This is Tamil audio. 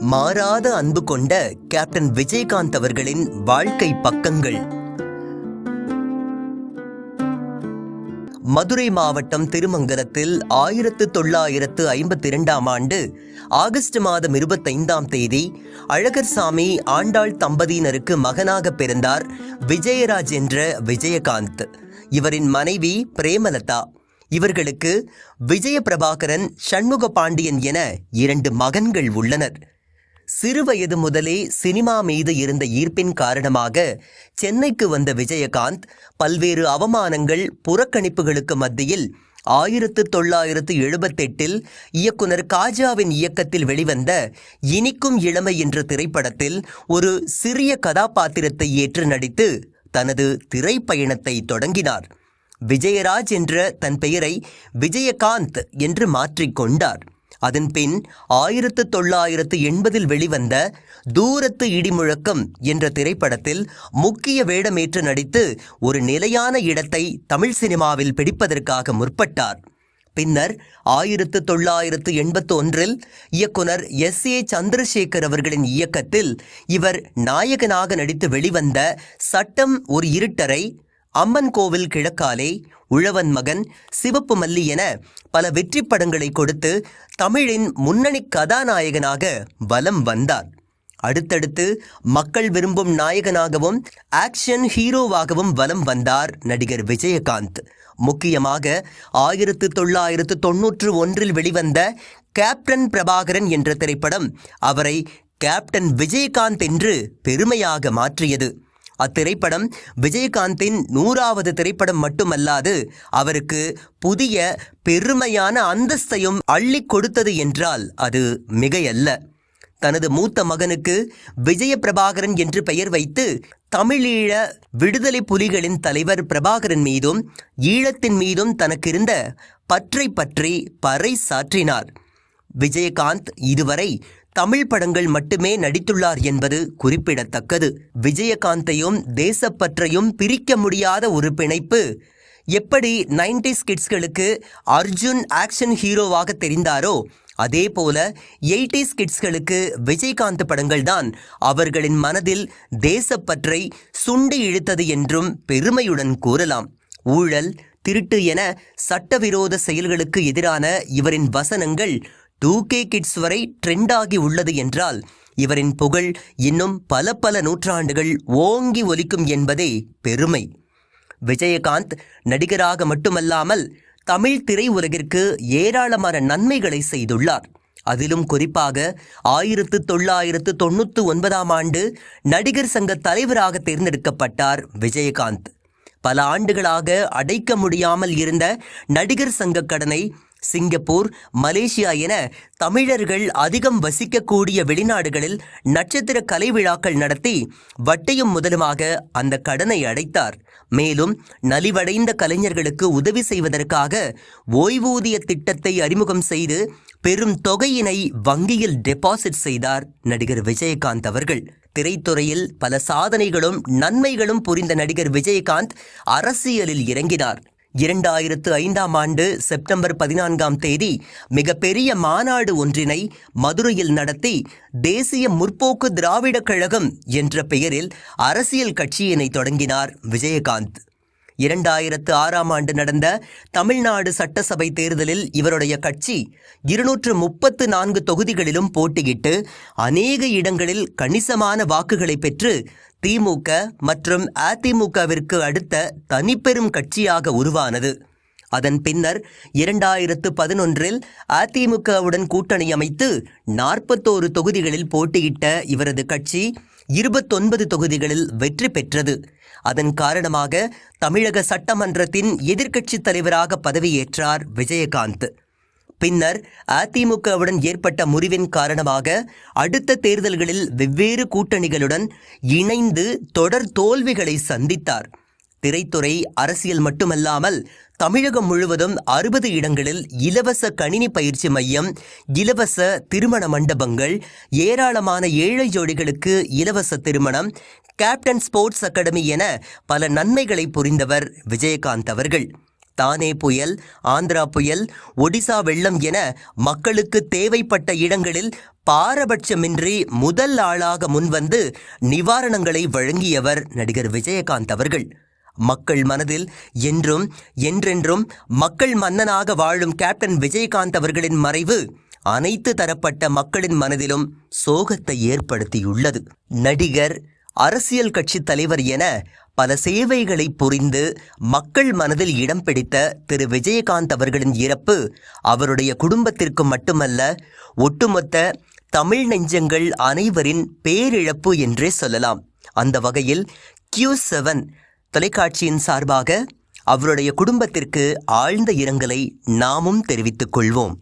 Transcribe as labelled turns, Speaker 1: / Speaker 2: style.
Speaker 1: மாறாத அன்பு கொண்ட கேப்டன் விஜயகாந்த் அவர்களின் வாழ்க்கை பக்கங்கள். மதுரை மாவட்டம் திருமங்கலத்தில் ஆயிரத்து தொள்ளாயிரத்து ஐம்பத்தி இரண்டாம் ஆண்டு ஆகஸ்ட் மாதம் இருபத்தைந்தாம் தேதி அழகர்சாமி ஆண்டாள் தம்பதியினருக்கு மகனாக பிறந்தார் விஜயராஜ் என்ற விஜயகாந்த். இவரின் மனைவி பிரேமலதா. இவர்களுக்கு விஜய பிரபாகரன் சண்முக பாண்டியன் என இரண்டு மகன்கள் உள்ளனர். சிறுவயது முதலே சினிமா மீது இருந்த ஈர்ப்பின் காரணமாக சென்னைக்கு வந்த விஜயகாந்த் பல்வேறு அவமானங்கள் புறக்கணிப்புகளுக்கு மத்தியில் ஆயிரத்து தொள்ளாயிரத்து எழுபத்தெட்டில் இயக்குனர் காஜாவின் இயக்கத்தில் வெளிவந்த இனிக்கும் இளமை என்ற திரைப்படத்தில் ஒரு சிறிய கதாபாத்திரத்தை ஏற்று நடித்து தனது திரைப்பயணத்தை தொடங்கினார். விஜயராஜ் என்ற தன் பெயரை விஜயகாந்த் என்று மாற்றிக்கொண்டார் அதன்பின் ஆயிரத்து தொள்ளாயிரத்து எண்பதில் வெளிவந்த தூரத்து இடிமுழக்கம் என்ற திரைப்படத்தில் முக்கிய வேடமேற்று நடித்து ஒரு நிலையான இடத்தை தமிழ் சினிமாவில் பிடிப்பதற்காக முற்பட்டார். பின்னர் ஆயிரத்து தொள்ளாயிரத்து எண்பத்தி ஒன்றில் இயக்குனர் எஸ். ஏ. சந்திரசேகர் அவர்களின் இயக்கத்தில் இவர் நாயகனாக நடித்து வெளிவந்த சட்டம் ஒரு இருட்டரை அம்மன் கோவில் கிழக்காலே உழவன் மகன் சிவப்பு மல்லி என பல வெற்றி படங்களை கொடுத்து தமிழின் முன்னணி கதாநாயகனாக வலம் வந்தார். அடுத்தடுத்து மக்கள் விரும்பும் நாயகனாகவும் ஆக்ஷன் ஹீரோவாகவும் வலம் வந்தார் நடிகர் விஜயகாந்த். முக்கியமாக ஆயிரத்து தொள்ளாயிரத்து தொன்னூற்று ஒன்றில் வெளிவந்த கேப்டன் பிரபாகரன் என்ற திரைப்படம் அவரை கேப்டன் விஜயகாந்த் என்று பெருமையாக மாற்றியது. அத்திரைப்படம் விஜயகாந்தின் நூறாவது திரைப்படம் மட்டுமல்லாது அவருக்கு புதிய பெருமையான அந்தஸ்தையும் அள்ளி கொடுத்தது என்றால் அது மிகையல்ல. தனது மூத்த மகனுக்கு விஜய பிரபாகரன் என்று பெயர் வைத்து தமிழீழ விடுதலை புலிகளின் தலைவர் பிரபாகரன் மீதும் ஈழத்தின் மீதும் தனக்கிருந்த பற்றை பற்றி பறை சாற்றினார். விஜயகாந்த் இதுவரை தமிழ் படங்கள் மட்டுமே நடித்துள்ளார் என்பது குறிப்பிடத்தக்கது. விஜயகாந்தையும் தேசப்பற்றையும் பிரிக்க முடியாத ஒரு பிணைப்பு. எப்படி நைன்டிஸ் கிட்ஸ்களுக்கு அர்ஜுன் ஆக்ஷன் ஹீரோவாக தெரிந்தாரோ அதே போல எயிட்டிஸ் கிட்ஸ்களுக்கு விஜயகாந்த் படங்கள் தான் அவர்களின் மனதில் தேசப்பற்றை சுண்டி இழுத்தது என்றும் பெருமையுடன் கூறலாம். ஊழல் திருட்டு என சட்டவிரோத செயல்களுக்கு எதிரான இவரின் வசனங்கள் டூ கே கிட்ஸ் வரை ட்ரெண்டாகி உள்ளது என்றால் இவரின் புகழ் இன்னும் பல பல நூற்றாண்டுகள் ஓங்கி ஒலிக்கும் என்பதே பெருமை. விஜயகாந்த் நடிகராக மட்டுமல்லாமல் தமிழ் திரையுலகிற்கு ஏராளமான நன்மைகளை செய்துள்ளார். அதிலும் குறிப்பாக ஆயிரத்து தொள்ளாயிரத்து தொண்ணூற்று ஒன்பதாம் ஆண்டு நடிகர் சங்க தலைவராக தேர்ந்தெடுக்கப்பட்டார் விஜயகாந்த். பல ஆண்டுகளாக அடைக்க முடியாமல் இருந்த நடிகர் சங்க கடனை சிங்கப்பூர் மலேசியா என தமிழர்கள் அதிகம் வசிக்கக்கூடிய வெளிநாடுகளில் நட்சத்திர கலை விழாக்கள் நடத்தி வட்டையும் முதலுமாக அந்த கடனை அடைத்தார். மேலும் நலிவடைந்த கலைஞர்களுக்கு உதவி செய்வதற்காக ஓய்வூதிய திட்டத்தை அறிமுகம் செய்து பெரும் தொகையினை வங்கியில் டெபாசிட் செய்தார் நடிகர் விஜயகாந்த் அவர்கள். திரைத்துறையில் பல சாதனைகளும் நன்மைகளும் புரிந்த நடிகர் விஜயகாந்த் அரசியலில் இறங்கினார். இரண்டாயிரத்து ஐந்தாம் ஆண்டு செப்டம்பர் பதினான்காம் தேதி மிகப்பெரிய மாநாடு ஒன்றினை மதுரையில் நடத்தி தேசிய முற்போக்கு திராவிடக் கழகம் என்ற பெயரில் அரசியல் கட்சியினை தொடங்கினார் விஜயகாந்த். இரண்டாயிரத்து ஆறாம் ஆண்டு நடந்த தமிழ்நாடு சட்டசபை தேர்தலில் இவருடைய கட்சி இருநூற்று முப்பத்து நான்கு தொகுதிகளிலும் போட்டியிட்டு அநேக இடங்களில் கணிசமான வாக்குகளை பெற்று திமுக மற்றும் அதிமுகவிற்கு அடுத்த தனிப்பெரும் கட்சியாக உருவானது. அதன் பின்னர் இரண்டாயிரத்து பதினொன்றில் அதிமுகவுடன் கூட்டணி அமைத்து நாற்பத்தோரு தொகுதிகளில் போட்டியிட்ட இவரது கட்சி இருபத்தொன்பது தொகுதிகளில் வெற்றி பெற்றது. அதன் காரணமாக தமிழக சட்டமன்றத்தின் எதிர்க்கட்சித் தலைவராக பதவியேற்றார் விஜயகாந்த். பின்னர் அதிமுகவுடன் ஏற்பட்ட முறிவின் காரணமாக அடுத்த தேர்தல்களில் வெவ்வேறு கூட்டணிகளுடன் இணைந்து தொடர் தோல்விகளை சந்தித்தார். திரைத்துறை அரசியல் மட்டுமல்லாமல் தமிழகம் முழுவதும் அறுபது இடங்களில் இலவச கணினி பயிற்சி மையம் இலவச திருமண மண்டபங்கள் ஏராளமான ஏழை ஜோடிகளுக்கு இலவச திருமணம் கேப்டன் ஸ்போர்ட்ஸ் அகாடமி என பல நன்மைகளை புரிந்தவர் விஜயகாந்த் அவர்கள். தானே புயல் ஆந்திரா புயல் ஒடிசா வெள்ளம் என மக்களுக்கு தேவைப்பட்ட இடங்களில் பாரபட்சமின்றி முதல் ஆளாக முன்வந்து நிவாரணங்களை வழங்கியவர் நடிகர் விஜயகாந்த் அவர்கள். மக்கள் மனதில் என்றும் என்றென்றும் மக்கள் மன்னனாக வாழும் கேப்டன் விஜயகாந்த் அவர்களின் மறைவு அனைத்து தரப்பட்ட மக்களின் மனதிலும் சோகத்தை ஏற்படுத்தியுள்ளது. நடிகர் அரசியல் கட்சி தலைவர் என பல சேவைகளை புரிந்து மக்கள் மனதில் இடம் பிடித்த திரு விஜயகாந்த் அவர்களின் இறப்பு அவருடைய குடும்பத்திற்கு மட்டுமல்ல ஒட்டுமொத்த தமிழ் நெஞ்சங்கள் அனைவரின் பேரிழப்பு என்றே சொல்லலாம். அந்த வகையில் கியூ செவன் தொலைக்காட்சியின் சார்பாக அவருடைய குடும்பத்திற்கு ஆழ்ந்த இரங்கலை நாமும் தெரிவித்துக் கொள்வோம்.